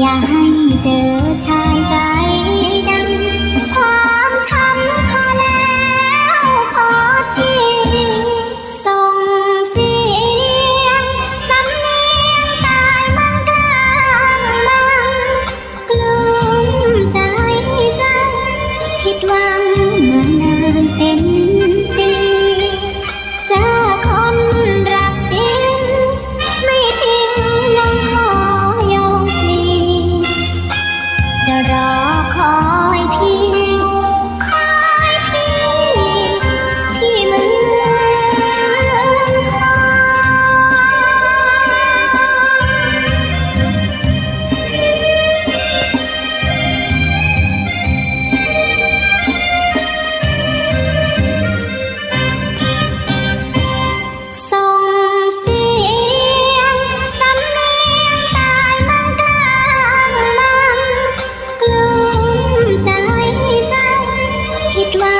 อย่าให้เจอชายใจ Светлана.